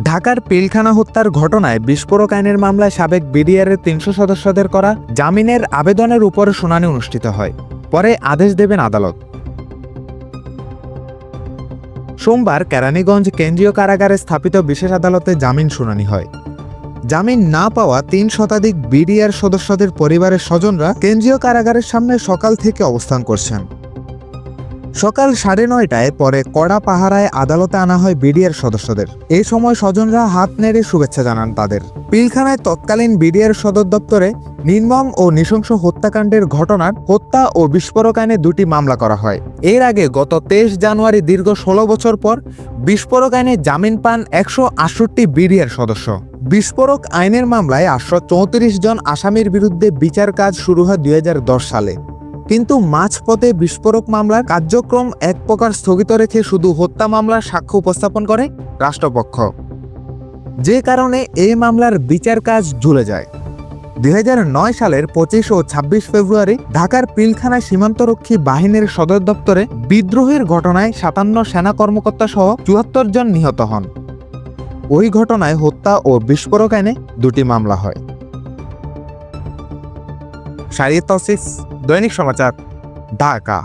ঢাকার পিলখানা হত্যার ঘটনায় বিস্ফোরক আইনের মামলায় সাবেক বিডিআরের তিনশো সদস্যদের করা জামিনের আবেদনের উপর শুনানি অনুষ্ঠিত হয়। পরে আদেশ দেবেন আদালত। সোমবার কেরানীগঞ্জ কেন্দ্রীয় কারাগারে স্থাপিত বিশেষ আদালতে জামিন শুনানি হয়। জামিন না পাওয়া তিন শতাধিক বিডিআর সদস্যদের পরিবারের স্বজনরা কেন্দ্রীয় কারাগারের সামনে সকাল থেকে অবস্থান করছেন। সকাল সাড়ে নয়টায় পরে কড়া পাহারায় আদালতে আনা হয় বিডিআর সদস্যদের। এই সময় স্বজনরা হাত নেড়ে শুভেচ্ছা জানান তাদের। পিলখানায় তৎকালীন বিডিআর সদর দপ্তরে নির্মম ও নৃশংস হত্যাকাণ্ডের ঘটনার হত্যা ও বিস্ফোরক আইনে দুটি মামলা করা হয়। এর আগে গত তেইশ জানুয়ারি দীর্ঘ ষোলো বছর পর বিস্ফোরক আইনে জামিন পান একশো আটষট্টি বিডিআর সদস্য। বিস্ফোরক আইনের মামলায় আটশো চৌত্রিশ জন আসামির বিরুদ্ধে বিচার কাজ শুরু হয় দুই হাজার দশ সালে। কিন্তু মাঝপথে বিস্ফোরক মামলার কার্যক্রম এক প্রকার স্থগিত রেখে শুধু হত্যা মামলার সাক্ষ্য উপস্থাপন করে রাষ্ট্রপক্ষ। যে কারণে এই মামলার বিচার কাজ ঝুলে যায়। দুই হাজার নয় সালের পঁচিশ ও ছাব্বিশ ফেব্রুয়ারি ঢাকার পিলখানা সীমান্তরক্ষী বাহিনীর সদর দপ্তরে বিদ্রোহের ঘটনায় সাতান্ন সেনা কর্মকর্তা সহ চুয়াত্তর জন নিহত হন। ওই ঘটনায় হত্যা ও বিস্ফোরক আইনে দুটি মামলা হয়। শারিয়ে তসিস দৈনিক সমাচার ঢাকা।